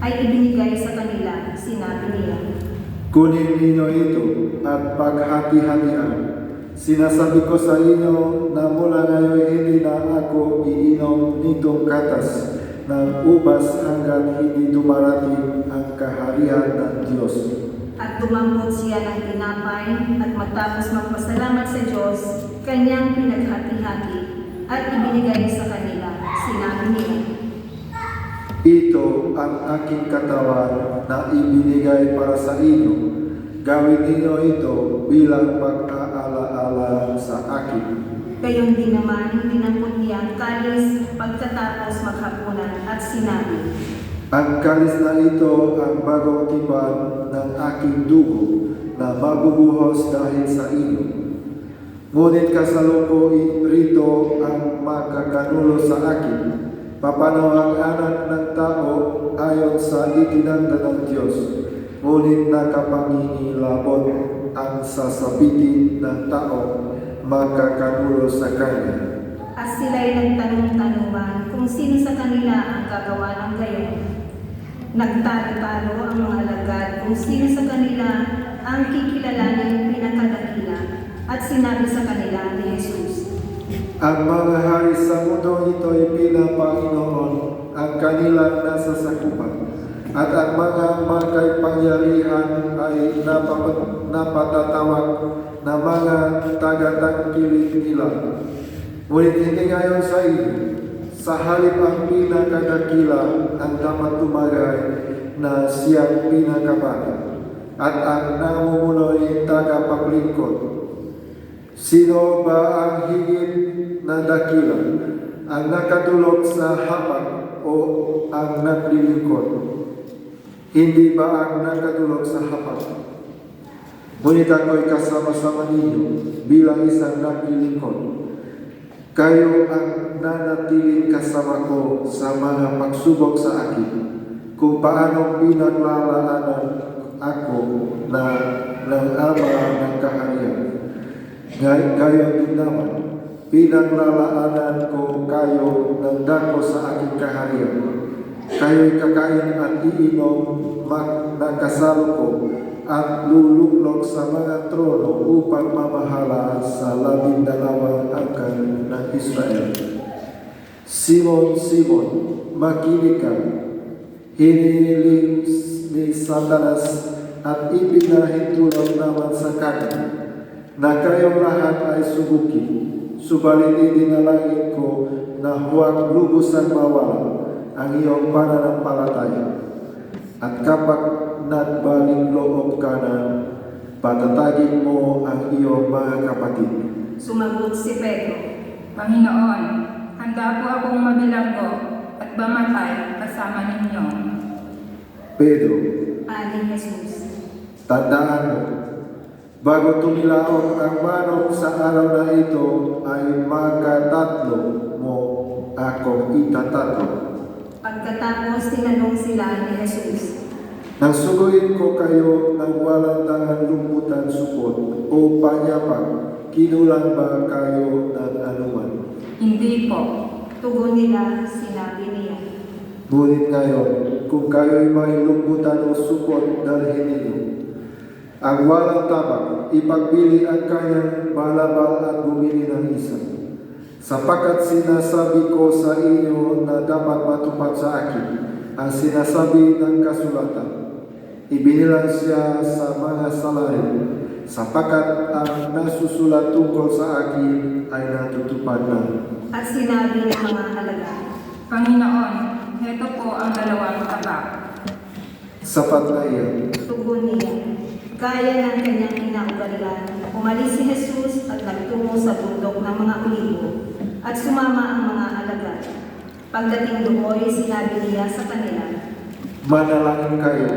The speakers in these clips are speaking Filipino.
ay ibinigay sa kanila, sinabi niya. Kunin ninyo ito at paghati-hatian. Sinasabi ko sa inyo na mula ngayon hindi na ako iinom nitong katas ng ubas hanggat hindi dumarating ang kaharian ng Diyos. At dumambot siya ng tinapay at matapos magpasalamat sa Diyos, kanyang pinaghati-hati at ibinigay sa kanila, sinabi niya. Ito ang aking katawan na ibinigay para sa inyo. Gawin ninyo ito bilang pag-aalaala sa akin. Gayon din naman, dinampot niya ang kalis pagkatapos maghapunan at sinabi, Ang kalis na ito ang bagong tipan ng aking dugo na mabubuhos dahil sa inyo. Ngunit kasaluko rito ang makakanulo sa akin. Papanaw ang anak ng tao ayon sa itinanda ng Diyos. Ngunit nakapangingilabot ang sasabitin ng tao makakanulo sa kanya. At sila'y nagtanong-tanungan kung sino sa kanila ang gagawa ng gayon. Nagtalo-talo ang mga alagad kung sino sa kanila ang kikilalanin pinakadakila at sinabi sa kanila ni Jesus. Ang mga hari sa mundo ito ay pinapanginoon ang kanilang nasasakupan at ang mga makaipangyarihan ay napapat- napatatawag na mga tagatangkilik nila. Ngunit hindi ngayon sa inyo, sa halip ang pinakadakila ang dapat tumagay na siyang pinakabata at ang namumunoy tagapaglingkod. Sino ba ang higit na dakila? Ang nakatulog sa hapag o ang naglilingkod? Hindi ba ang nakatulog sa hapag? Ngunit ako'y kasama-sama ninyo bilang isang naglilingkod. Kayo ang nanatiling kasama ko sa mga pagsubok sa akin kung paano pinaglalaanan ako na ng ama ng kaharian. Gayon din naman, pinaglalaanan ko kayo ng dako sa aking kaharian. Kayo'y kakain at iinom mak nakasalo ko at luluklok sa mga trono upang mamahala sa labing dalawang angkan ng Israel. Simon, Simon, makinig ka. Hiniling ni Satanas at ipinahintulot naman sa kanya na kayong lahat ay subukin. Subalit idinalangin ko na huwag lubusan mawala ang iyong pananampalataya. At kapag nagbaling loob ka na, patatagin mo ang iyong mga kapatid. Sumagot si Pedro, Panginoon, handa po akong mabilanggo at mamatay kasama ninyo. Pedro, ani Jesus. tandaan mo, bago tumilaok ang manok sa araw na ito, ay makatatlo mo akong itatatlo. Pagkatapos tinanong sila ni Jesus, Nang suguin ko kayo ng walang tangan lumbutan supot o panyapag, kinulang ba kayo ng anuman? Hindi po. tugon nila, sinabi niya. Ngunit ngayon, kung kayo'y may lumbutan o supot, dalhin ninyo. Ang walang tabak, ipagbili ang kanyang balabal at bumili ng isa. Sapagkat sinasabi ko sa inyo na dapat matupad sa akin ang sinasabi ng kasulatan. Ibinilang siya sa mga salarin, sapagkat ang nasusulat tungkol sa akin ay natutupad na. At sinabi ng mga alagad, Panginoon, heto po ang dalawang tabak. Sapat na iyan. tugon niya. Kaya ng kanyang inaugalian, umalis si Jesus at nagtungo sa bundok ng mga olibo at sumama ang mga alagad. Pagdating doon, sinabi niya sa kanila, Manalangin kayo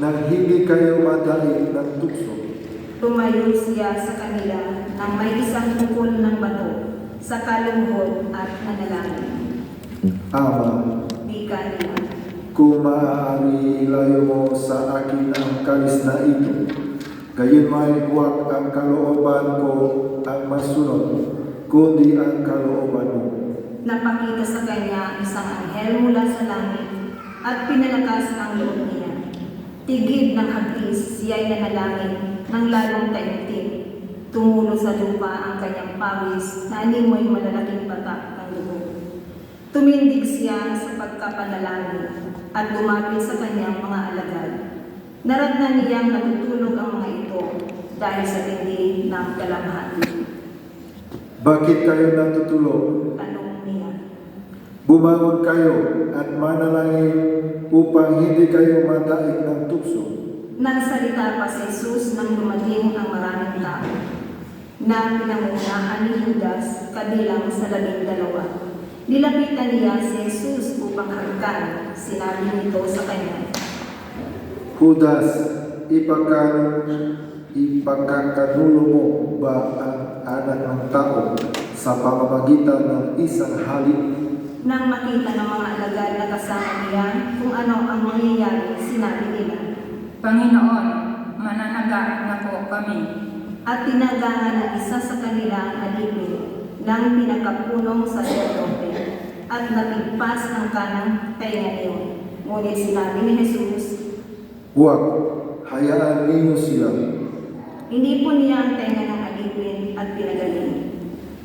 nang hindi kayo madali ng tukso. Tumayo siya sa kanila nang may isang bukol ng bato sa kalungkot at nanalangin. Ama, Wika niya. Kung maaari sa akin ang kalis na ito, gayon may huwag ang kalooban ko ang masunod, kundi ang kalooban mo. Napakita sa kanya ang isang anghel mula sa langit at pinalakas ang loob niya. Tigid ng hagis, siya'y nanalangin ng lalong taimtim. Tumulo sa lupa ang kanyang pawis na animoy malalaking batak ng dugo. Tumindig siya sa pagkapanalangin at lumapit sa kanyang mga alagad. Naratnan niyang natutulog ang mga ito dahil sa tindi ng kalamhati. Bakit kayo natutulog? Tanong niya. Bumangon kayo at manalangin upang hindi kayo madaig ng tukso. Nagsalita pa si Jesus nang dumating ang maraming tao na pinangunahan ni Judas kabilang sa labing dalawa. Nilapitan niya si Jesus upang hagkan. Sinabi nito sa kanya, Judas, ipagkan, ipagkakanulo mo ba ang anak ng tao sa pamamagitan ng isang halip? Nang makita ng mga alagad na kasama niya kung ano ang mangyayari, sinabi nila, Panginoon, mananaga na po kami. at tinanggangan ng isa sa kanila ang alipin ng pinakapunong saserdote at nabigpas ang kanang niyo. Ngunit sinabi ni Jesus, Huwag, hayaan ninyo sila. Hindi po niya ang tenga ng alipin at pinagaling.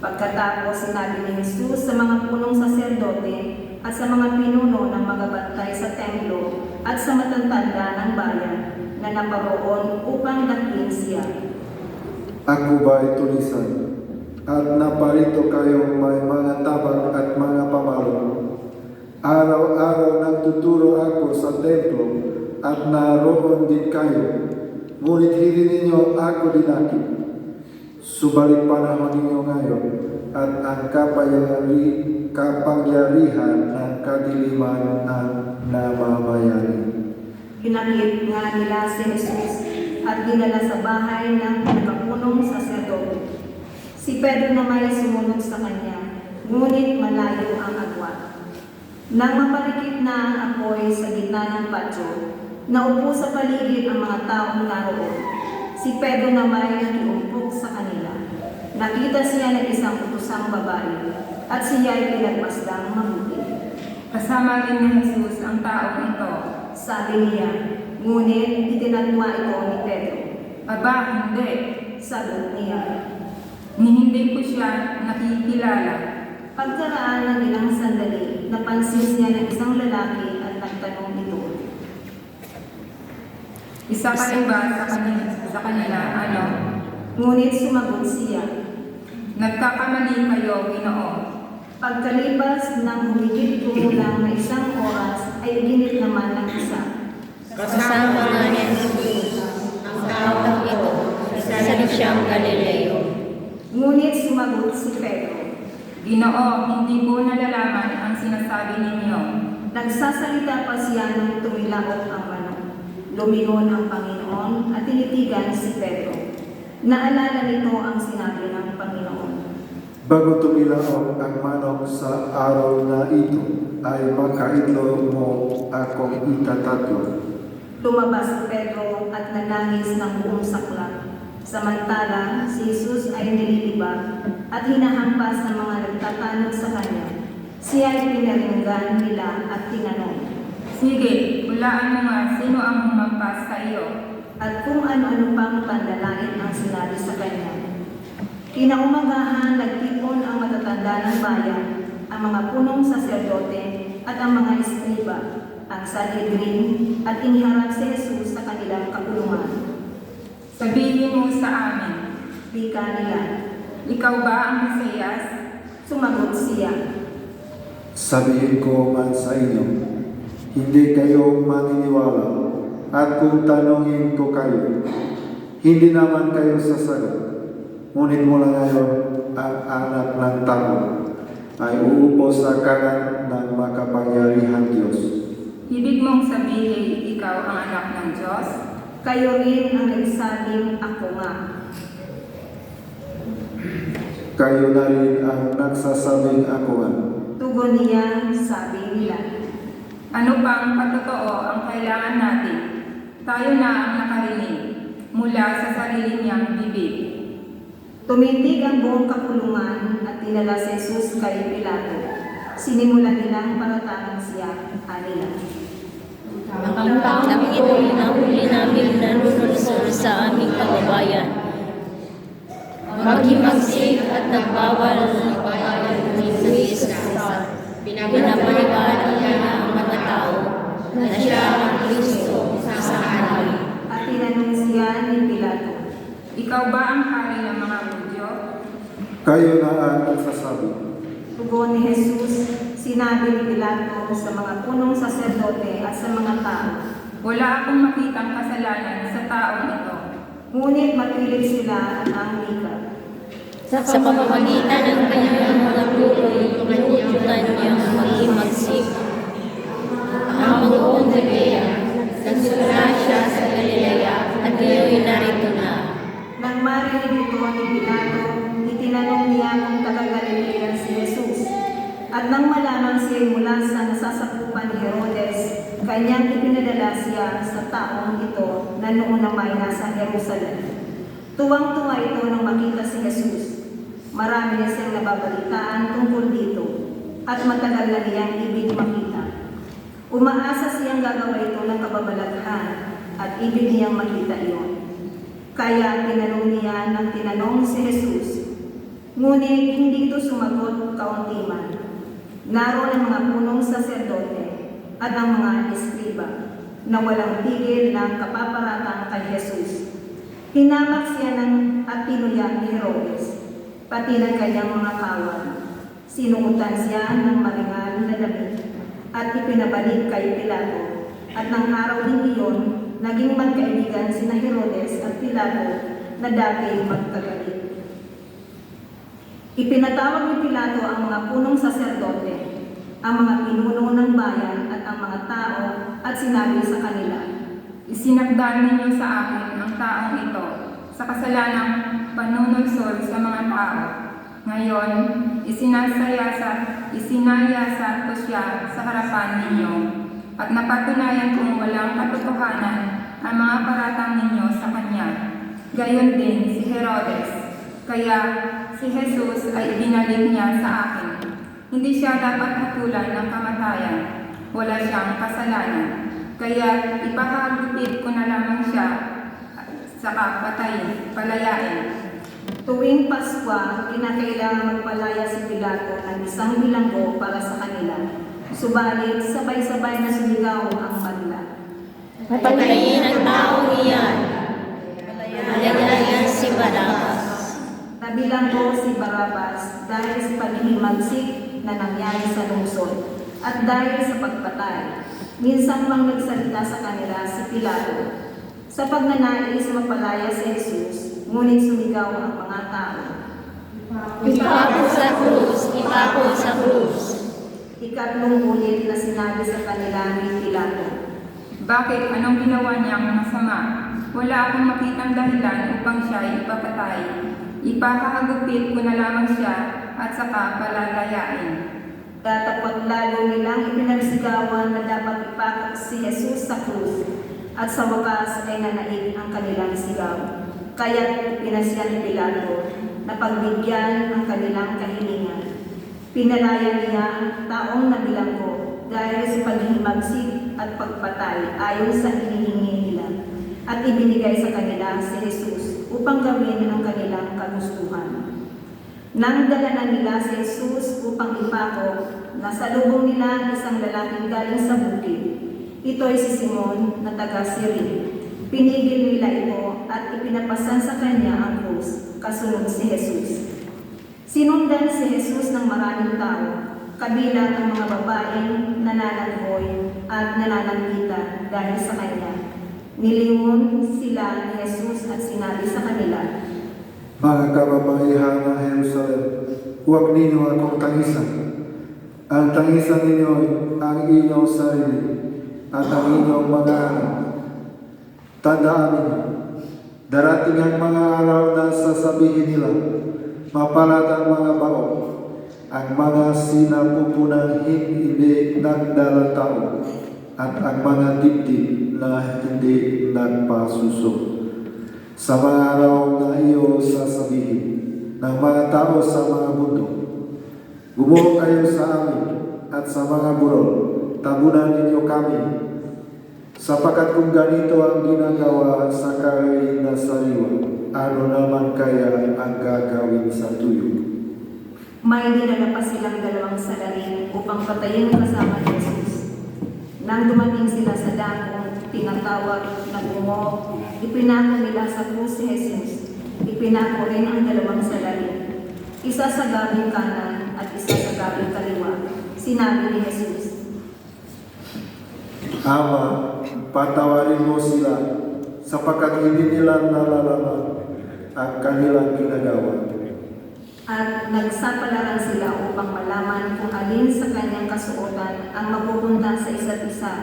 Pagkatapos sinabi ni Jesus sa mga punong saserdote at sa mga pinuno ng mga bantay sa templo at sa matatanda ng bayan na naparoon upang dakin siya. Ako ba tulisan? At naparito kayong may mga tabang at mga pamalo. Araw-araw nagtuturo ako sa templo at naroon din kayo. Ngunit hindi ninyo ako dinakip. Subalit panahon ninyo ngayon at ang kapayari, kapangyarihan ng kadiliman ang namamayari. Pinakit nga nila si Jesus at dinala sa bahay ng pinakapunong saserdote. Si Pedro naman ay sumunod sa kanya, ngunit malayo ang agwat. Nang maparikit na ang apoy sa gitna ng patio, naupo sa paligid ang mga taong naroon. Si Pedro naman ay nakiumpok sa kanila. Nakita siya ng isang utusang babae at siya ay pinagmasdang mabuti. Kasama rin ni Jesus ang taong ito. Sabi niya, ngunit itinatwa ito ni Pedro. Aba, hindi. Sagot niya, Ni hindi ko siya nakikilala. pagkaraan ng ilang sandali, napansin niya ng isang lalaki at nagtanong ito. Isa ka rin ba sa kanila, sa kanila ano? Ngunit sumagot siya, Nagkakamali kayo, Ginoo. pagkalibas ng humigit kumulang na isang oras ay ginit naman ng isa. Kasama nga niya ang taong ito, isa rin siyang Galileo. Ngunit sumagot si Pedro, Ginoo, hindi ko nalalaman ang sinasabi ninyo. Nagsasalita pa siya nang tumilaok ang manok. Lumingon ang Panginoon at tinitigan si Pedro. Naalala nito ang sinabi ng Panginoon. Bago tumilaok ang manok sa araw na ito, ay makaidlo mo akong ikatatlo. Lumabas si Pedro at nanangis ng buong saklap. Samantala, si Jesus ay nililibag at hinahampas ng mga nagtatanong sa kanya. Siya ay pinaringgan nila at tinanong. Sige, hulaan mo nga sino ang humampas sa iyo. at kung ano-ano pang panlalait ang sinabi sa kanya. Kinaumagahan, nagtipon ang matatanda ng bayan, ang mga punong saserdote at ang mga eskriba, ang Sanhedrin, at iniharap si Jesus. Sabihin mo sa amin, Wika nila, ikaw ba ang Mesiyas? sumagot siya, Sabihin ko man sa inyo, hindi kayo maniniwala at kung tanungin ko kayo, hindi naman kayo sasagot. Ngunit mula ngayon, ang anak ng tao ay uupo sa kanan ng makapangyarihan Diyos. Ibig mong sabihin ikaw ang anak ng Diyos? Kayo rin ang nagsabing ako nga. Kayo na rin ang nagsasabing ako nga. Tugon niya, sabi nila, Ano pang patotoo ang kailangan natin? Tayo na ang nakarinig mula sa sarili niyang bibig. Tumindig ang buong kapulungan at dinala si Jesus kay Pilato. Sinimulan nilang paratangan siya, anila. Ang taong ito ay nahuli namin nanunulsol sa aming kababayan. Maghimagsik at nagbawal ng bayan ng Luis Pinapaniwala niya ang mga tao na siya ang Kristo sa hari. At tinanong siya ni Pilato, Ikaw ba ang hari ng mga Hudyo? Kayo na ang nagsasabi. Tugon ni Jesus, sinabi ni Pilato sa mga punong saserdote at sa mga tao. Wala akong makitang kasalanan sa taong ito. Ngunit mapilit sila at ang wika. Sa pamamagitan ng kanyang mga tuloy, inuutulan niyang maghimagsik. Ang mga Galilea, nagsimula siya sa Galilea at ngayon narito na. Nang marinig ito ni Pilato, itinanong niya kung taga-Galilea si Jesus. At nang malaman siya mula sa nasasakupan ni Herodes, kanyang ipinadala siya sa taong ito na noon na may nasa Jerusalem. Tuwang-tuwa ito nang makita si Jesus. Marami na siyang nababalitaan tungkol dito at matagal na niyang ibig makita. Umaasa siyang gagawa ito ng kababalaghan at ibig niyang makita iyon. Kaya tinanong niya ng tinanong si Jesus. Ngunit hindi ito sumagot kaunti. Naroon ang mga punong saserdote at ang mga eskriba na walang tigil ng kapaparatang kay Jesus. Hinamak siya ng at tinuyak ni Herodes, pati ng kanyang mga kawan. Sinuutan siya ng maringal na damit at ipinabalik kay Pilato. At ng araw din iyon, naging magkaibigan sina Herodes at Pilato na dati magkagalit. Ipinatawag ni Pilato ang mga punong saserdote, ang mga pinuno ng bayan at ang mga tao at sinabi sa kanila, Isinakdan ninyo sa akin ang taong ito sa kasalanang panunulsol sa mga tao. Ngayon, isinasayasa, isinayasa ko siya sa harapan ninyo at napatunayan kong walang katotohanan ang mga paratang ninyo sa kanya. Gayon din si Herodes. Kaya si Jesus ay ibinalik niya sa akin. Hindi siya dapat hatulan ng kamatayan. Wala siyang kasalanan. Kaya ipahagupit ko na lamang siya sa kapatay, palayain. Tuwing Pasko, kinakailangan magpalaya si Pilato ng isang bilanggo para sa kanila. Subalit, sabay-sabay na sumigaw ang madla. Patayin ang taong iyan. Palayayan si Barabas. Nabilanggo si Barabas dahil sa paghihimagsik na nangyari sa lungsod at dahil sa pagpatay. Minsan mang nagsalita sa kanila si Pilato. Sa pagnanais mapalaya si Jesus, ngunit sumigaw ang mga tao. Ipako sa krus, ipako sa krus. Ikatlong ulit na sinabi sa kanila ni Pilato. Bakit anong ginawa niyang masama? Wala akong makitang dahilan upang siya ay ipapatay. Ipahagupit ko na lamang siya at saka palalayain. Datapot lalo nilang ipinagsigawan na dapat ipakot si Jesus sa krus at sa wakas ay nanaig ang kanilang sigaw. Kaya pinasya ni Pilato na pagbigyan ang kanilang kahilingan. Pinalaya niya ang taong nabilanggo dahil sa paghihimagsik at pagpatay ayon sa hinihingi nila at ibinigay sa kanila si Jesus upang gawin ang kanilang kagustuhan. Nang dala na nila si Jesus upang ipako, nasa lubong nila ang isang lalaking galing sa bukid. Ito ay si Simon na taga Sirin. Pinigil nila ito at ipinapasan sa kanya ang krus, kasunod si Jesus. Sinundan si Jesus ng maraming tao, kabilang ang mga babaeng nananaghoy at nananangita dahil sa kanya. Nilingon sila ni Jesus at sinabi sa kanila, Mga kababaihan ng Jerusalem, huwag ninyo akong tangisan. Ang tangisan ninyo ang inyong sarili at ang inyong mga anak. Tandaan ninyo, darating ang mga araw na sasabihin nila, mapalad ang mga bao, ang mga sinapupunang hindi nagdala tao, at ang mga dibdib na hindi nagpasuso. Sa mga araw na iyo sasabihin ng mga tao sa mga bundok, Gumuho kayo sa amin at sa mga burol, tabunan ninyo kami. Sapagkat kung ganito ang ginagawa sa kay na sariwa, ano naman kaya ang gagawin sa tuyo? May dinala pa silang dalawang salarin upang patayin kasama ni Jesus. Nang dumating sila sa dakong tinatawag na bungo, ipinako nila sa krus si Jesus. Ipinako rin ang dalawang salarin. Isa sa gabing kanan at isa sa gabing kaliwa. Sinabi ni Jesus, Ama, patawarin mo sila sapagkat hindi nila nalalaman ang kanilang ginagawa. At nagsapalaran sila upang malaman kung alin sa kanyang kasuotan ang mapupunta sa isa't isa.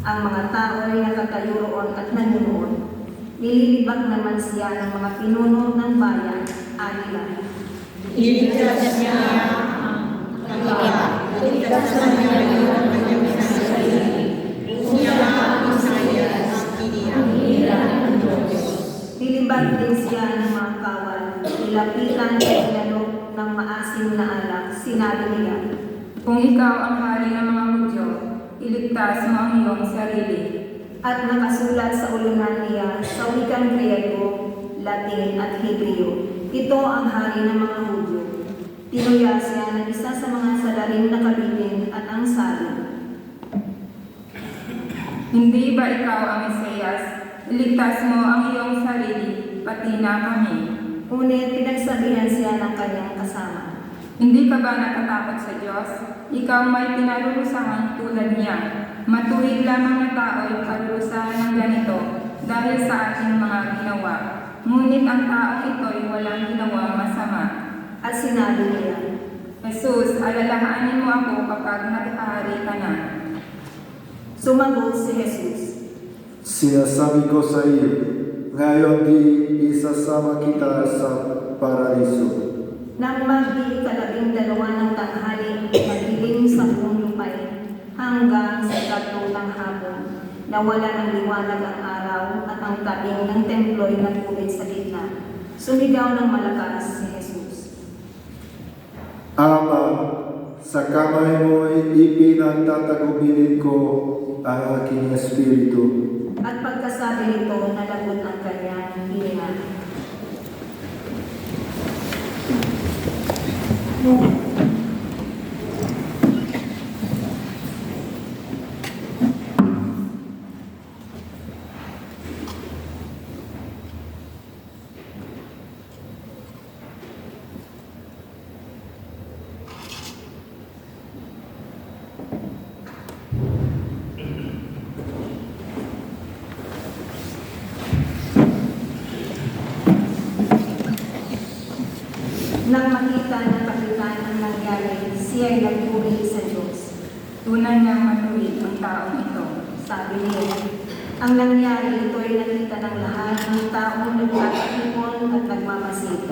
Ang mga tao ay nakatayo roon at nanunood. Nililibag naman siya ng mga pinuno ng bayan, anila. Iligtas niya ang kanilang. Iligtas niya ang kanyang sarili. Siya ang Isayas, ang hirap ng Diyos. Din siya ng mga kawal. Nilapitan at inalok ng maasim na alak. Sinabi niya, Kung ikaw ang hari ng mga Hudyo, iligtas mo ang iyong sarili. at nakasulat sa ulunan niya sa wikang Griego, Latin at Hebreo. Ito ang hari ng mga Hudyo. Tinuya siya ng isa sa mga salarin na kabitin at ang sabi, Hindi ba ikaw ang Mesiyas? Iligtas mo ang iyong sarili, pati na kami. Ngunit pinagsabihan siya ng kanyang kasama. Hindi ka ba natatakot sa Diyos? Ikaw may pinarurusahan tulad niya. Matuwid lamang na tao ay parurusahan ng ganito dahil sa ating mga ginawa. Ngunit ang taong ito ay walang ginawang masama. At sinabi niya, Jesus, alalahanin mo ako kapag naghahari ka na. Sumagot si Jesus, Sinasabi ko sa iyo, ngayon di isasama kita sa paraiso. Nang magdi ikalabing dalawa ng tanghali, magiling sa buong lupay, hanggang sa tatlo ng hapon, nawala ng liwanag ang araw at ang tabing ng templo'y nagpulit sa gitna. Sumigaw ng malakas si Jesus. Ama, sa kamay mo ipinagtatagubilin ko ang aking espiritu. At pagkasabi nito, nalagot ang kanyang hininga. Nang makita ng kapitan ang nangyari, siya ay nagpuri sa Diyos. Tunay niyang matuwid ang taong ito. Sabi niya, ang nangyari ito ay nakita ng lahat ng taong nagtatipon at nagmamasid.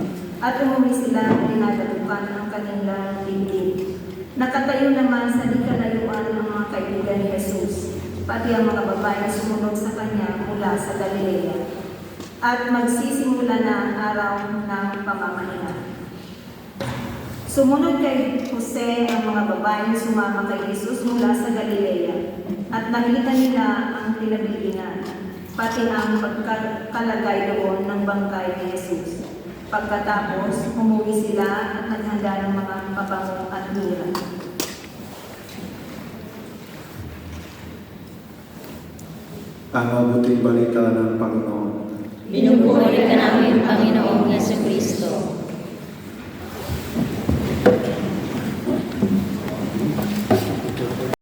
At umuwi sila at dinadalukan ang kanilang dibdib. Nakatayo naman sa di kalayuan ang mga kaibigan ni Jesus, pati ang mga babae na sumunod sa kanya mula sa Galilea. At magsisimula na ang araw ng pamamahinga. Sumunod kay Jose ang mga babaeng sumama kay Jesus mula sa Galilea at nakita nila ang pinagbilingan, pati ang pagkalagay doon ng bangkay ni Jesus. Pagkatapos, umuwi sila at naghanda ng mga pabango at mura. Ang mabuting balita ng Panginoon. Binuburi ka namin, Panginoong Yesu